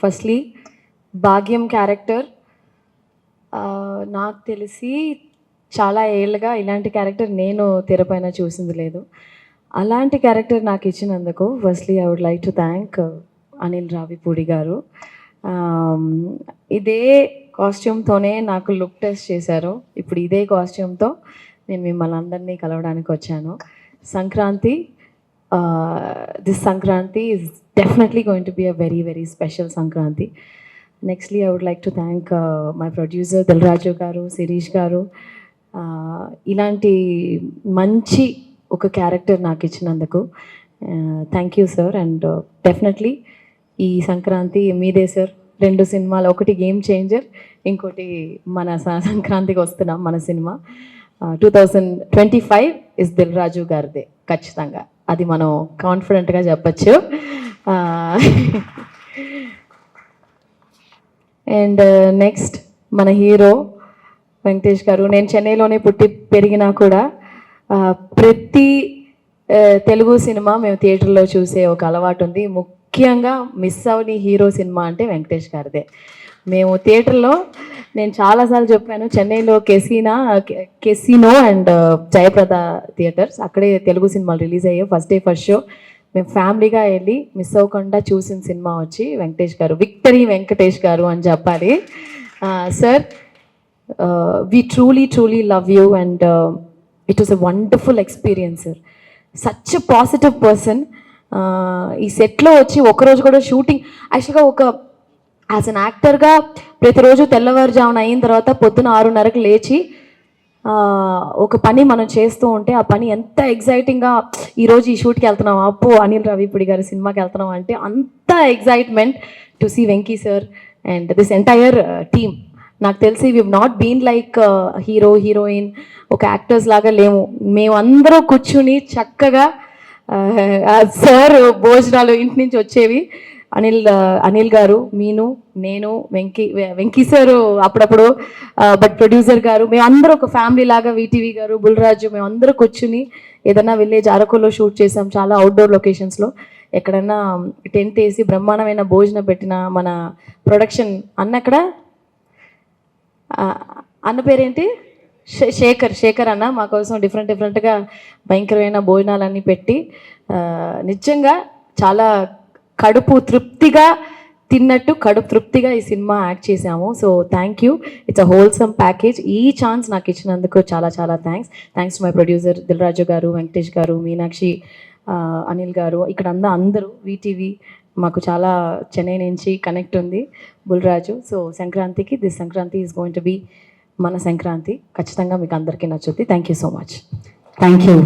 Firstly భాగ్యం character నాకు తెలిసి చాలా ఏళ్ళుగా ఇలాంటి క్యారెక్టర్ నేను తెరపైన చూసింది లేదు. అలాంటి క్యారెక్టర్ నాకు ఇచ్చినందుకు firstly I would like to thank Anil Ravipudi garu. ఇదే కాస్ట్యూమ్తోనే నాకు లుక్ టెస్ట్ చేశారు. ఇప్పుడు ఇదే కాస్ట్యూమ్తో నేను మిమ్మల్ని అందరినీ కలవడానికి వచ్చాను. Sankranti this Sankranti is definitely going to be a very very special Sankranti nextly I would like to thank my producer Dil Raju garu Sirish garu ఇలాంటి మంచి ఒక క్యారెక్టర్ నాకు ఇచ్చినందుకు thank you sir and definitely ఈ సంక్రాంతి మీదే sir రెండు సినిమాలు ఒకటి గేమ్ చేంజర్ ఇంకోటి మన సంక్రాంతికి వస్తున్నాం మన cinema. Two thousand twenty five is Dil Raju గారిదే ఖచ్చితంగా. అది మనం కాన్ఫిడెంట్గా చెప్పచ్చు. అండ్ నెక్స్ట్ మన హీరో వెంకటేష్ గారు. నేను చెన్నైలోనే పుట్టి పెరిగినా కూడా ప్రతి uh, తెలుగు సినిమా మేము థియేటర్లో చూసే ఒక అలవాటు ఉంది. ముఖ్యంగా మిస్ అవని హీరో సినిమా అంటే వెంకటేష్ గారిదే. మేము థియేటర్లో నేను చాలాసార్లు చెప్పాను చెన్నైలో casino casino and Jayaprada theatres. అక్కడే తెలుగు సినిమాలు రిలీజ్ అయ్యాయి. ఫస్ట్ డే ఫస్ట్ షో మేము ఫ్యామిలీగా వెళ్ళి మిస్ అవ్వకుండా చూసిన సినిమా వచ్చి వెంకటేష్ గారు విక్టరీ వెంకటేష్ గారు అని చెప్పాలి. Sir we truly truly love you and it was a wonderful experience sir such positive person ఈ సెట్లో వచ్చి ఒకరోజు కూడా షూటింగ్. యాక్చువల్గా ఒక యాజ్ అన్ యాక్టర్గా ప్రతిరోజు తెల్లవారుజామున అయిన తర్వాత పొద్దున ఆరున్నరకు లేచి ఒక పని మనం చేస్తూ ఉంటే ఆ పని ఎంత ఎగ్జైటింగ్గా ఈరోజు ఈ షూట్కి వెళ్తున్నాం అప్పు అనిల్ రవిపుడి గారి సినిమాకి వెళ్తున్నాం అంటే అంత excitement to see Venky sir and this entire team నాకు తెలిసి we not been like hero heroine ఒక యాక్టర్స్ లాగా లేము. మేమందరూ కూర్చుని చక్కగా సార్ భోజనాలు ఇంటి నుంచి వచ్చేవి. అనిల్ అనిల్ గారు మీను నేను వెంకీ వెంకీ సారు అప్పుడప్పుడు బట్ ప్రొడ్యూసర్ గారు మేమందరూ ఒక ఫ్యామిలీ లాగా వీటీవీ గారు బుల్రాజు మేమందరూ కూర్చుని ఏదైనా విలేజ్ అరకులో షూట్ చేసాం చాలా అవుట్డోర్ లొకేషన్స్లో ఎక్కడన్నా టెంట్ వేసి బ్రహ్మాండమైన భోజనం పెట్టిన మన ప్రొడక్షన్ అన్నక్కడ అక్కడ. అన్న పేరేంటి? శేఖర్ శేఖర్ అన్న మా కోసం డిఫరెంట్ డిఫరెంట్గా భయంకరమైన భోజనాలన్నీ పెట్టి నిజంగా చాలా కడుపు తృప్తిగా తిన్నట్టు కడుపు తృప్తిగా ఈ సినిమా యాక్ట్ చేసాము so thank you it's a wholesome package ఈ ఛాన్స్ నాకు ఇచ్చినందుకు చాలా చాలా thanks thanks to my producer Dil Raju garu Venkatesh garu Meenakshi Anil గారు. ఇక్కడ అందా అందరూ వీటీవీ మాకు చాలా చెన్నై నుంచి కనెక్ట్ ఉంది బుల్రాజు. సో సంక్రాంతికి this Sankranti is going to be మన సంక్రాంతి ఖచ్చితంగా మీకు అందరికీ నచ్చుద్ది. Thank you so much thank you